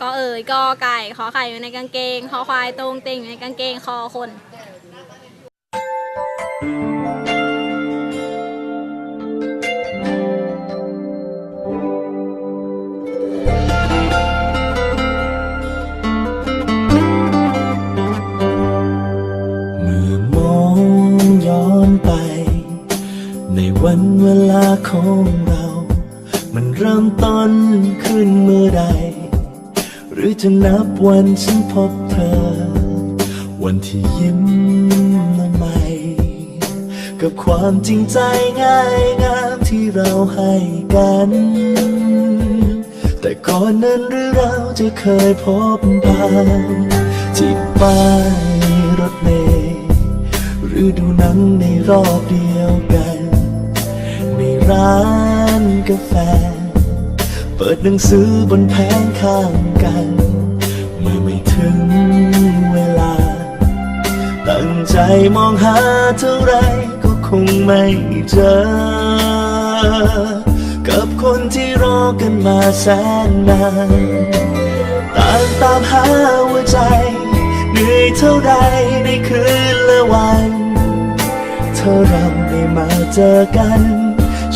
ก็เอ่ยกอไก่ขอไข่อยู่ในกางเกง คอควายตรงเต็งอยู่ในกางเกง คอคน เมื่อมองย้อนไป ในวันเวลาของเรา มันเริ่มต้นขึ้นเมื่อใด หรือจะนับวันฉันพบเธอ วันที่ยิ้มมาใหม่ กับความจริงใจง่ายงามที่เราให้กัน แต่ก่อนนั้นหรือเราจะเคยพบผ่านที่ป้ายรถเมล์หรือดูหนังในรอบเดียวกัน ในร้านกาแฟ เปิดหนังสือบนแผงข้างกัน เมื่อไม่ถึงเวลา ตั้งใจมองหาเท่าไรก็คงไม่เจอ กับคนที่รอกันมาแสนนานต่างตามหาหัวใจ เหนื่อยเท่าใดในคืนและวันเธอเราได้มาเจอกัน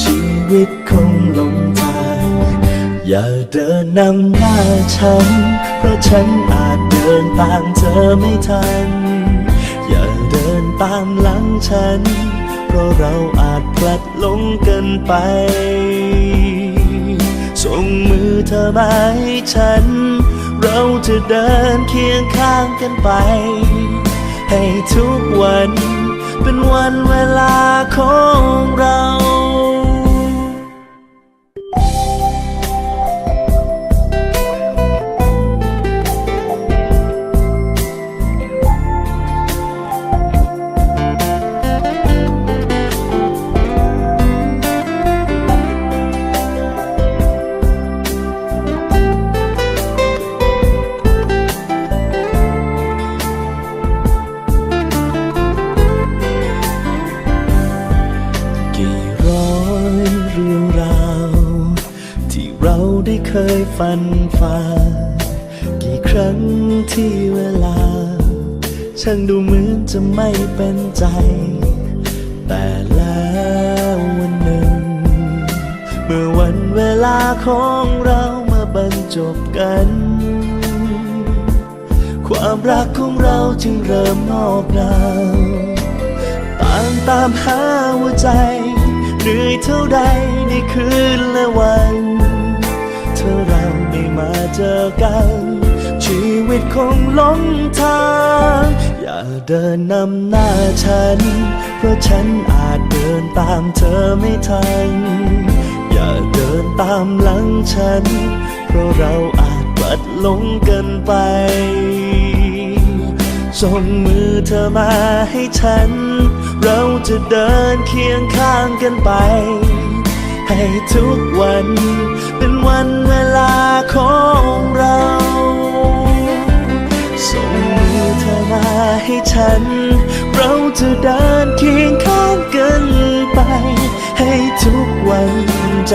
ชีวิตคงหลง อย่าเดินนำหน้าฉัน เพราะฉันอาจเดินตามเธอไม่ทัน อย่าเดินตามหลังฉัน เพราะเราอาจพลัดหลงกันไป ส่งมือเธอมาให้ฉัน เราจะเดินเคียงข้างกันไป ให้ทุกวันเป็นวันเวลาของเรา ช่างดูเหมือนจะไม่เป็นใจ แต่แล้ววันหนึ่ง เมื่อวันเวลาของเรามาบรรจบกัน ความรักของเราจึงเริ่มงอกงามต่างตามหาหัวใจเหนื่อยเท่าใดในคืนและวันเธอเราได้มาเจอกันชีวิตคงหลงทาง อย่าเดินนำหน้าฉัน เพราะฉันอาจเดินตามเธอไม่ทัน อย่าเดินตามหลังฉัน เพราะเราอาจพลัดหลงกันไปส่งมือเธอมาให้ฉัน เราจะเดินเคียงข้างกันไป ให้ทุกวันเป็นวันเวลาของเรา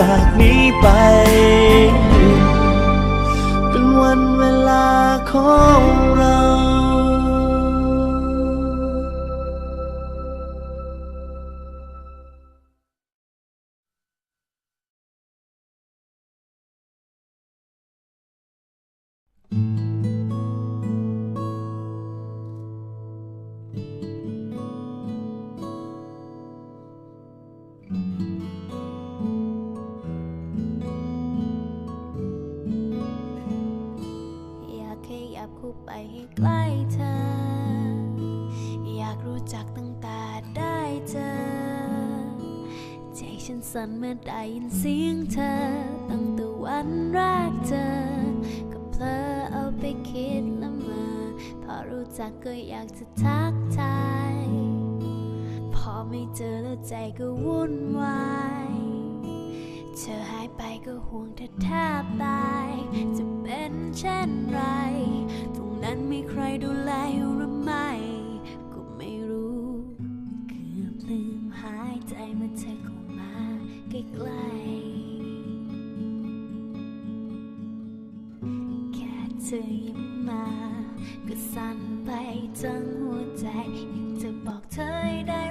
จากนี้ไป เป็นวันเวลาของเราอ สั่นเมื่อได้ยินเสียงเธอ ตั้งแต่วันแรกเจอ ก็เพลอเอาไปคิดละเมอพอรู้จักก็อยากจะทักทาย พอไม่เจอแล้วใจก็วุ่นวายเธอหายไปก็ห่วงเธอแทบตาย จะเป็นเช่นไร ตรงนั้นมีใครดูแลอยู่หรือไม่ กล้ๆแค่เธอยิ้มมา ก็สั่นไปทั้งหัวใจอยากจะบอกเธอได้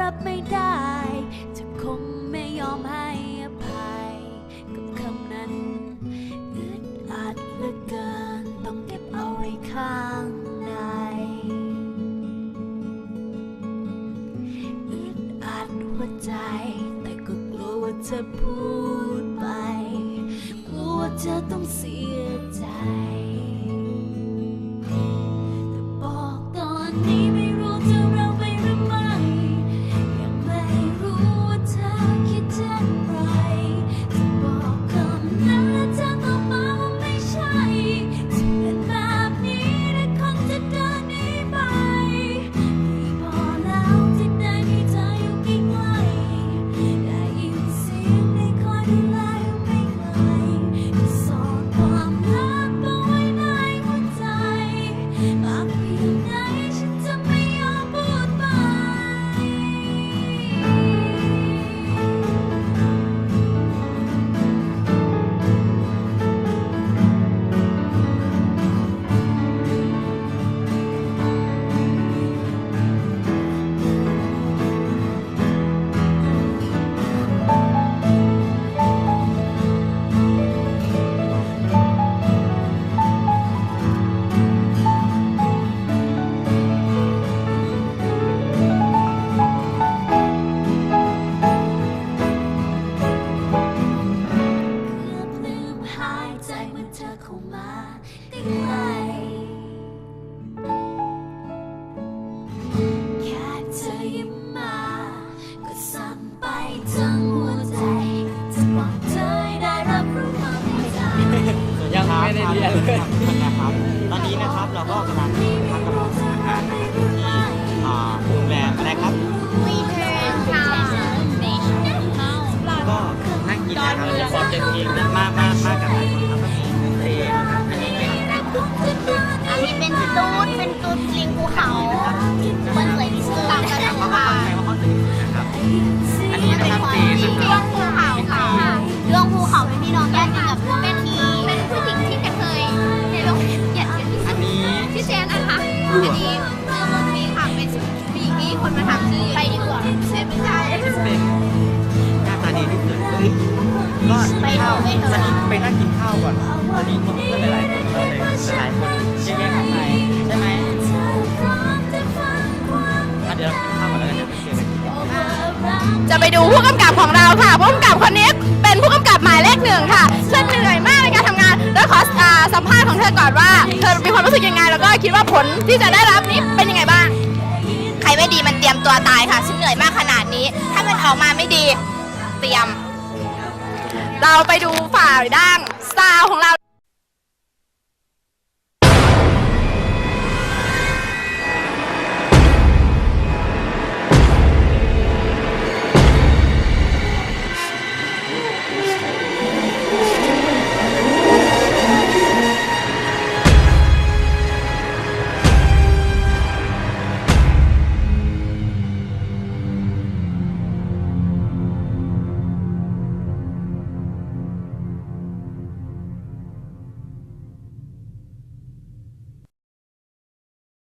รับไม่ได้จะคงไม่ยอมให้อภัย กับคำนั้นอึดอัดเหลือเกินต้องเก็บเอาไว้ข้างในอึดอัดหัวใจ แต่ก็กลัวว่าจะพูด ไม่ได้เรียนเลยนะครับ ตอนนี้นะครับเราก็กำลังพักกำลังอาหารนะครับที่อ่าโรงแรมอะไรครับก็นั่งกินนะครับจะพอจะกินมากมาก ไปนั่งกินข้าวก่อนตอนนี้มีเพื่อนหลายๆคนเราเลยหลายๆคนเยอะแยะมากมายใช่ไหมอะเดี๋ยวเรากินข้าวก่อนแล้วกันเดี๋ยวไปเจอกันที่จะไปดูผู้กำกับของเราค่ะ ผู้กำกับคนนี้เป็นผู้กำกับหมายเลขหนึ่งค่ะเธอเหนื่อยมากในการทำงานแล้วขออ่าสัมภาษณ์ของเธอก่อนว่า เธอมีความรู้สึกยังไง แล้วก็คิดว่าผลที่จะได้รับนี้เป็นยังไงบ้าง ใครไม่ดีมันเตรียมตัวตายค่ะ ฉันเหนื่อยมากขนาดนี้ ถ้ามันออกมาไม่ดี เตรียม เราไปดูฝ่ายด้านซาวของเรา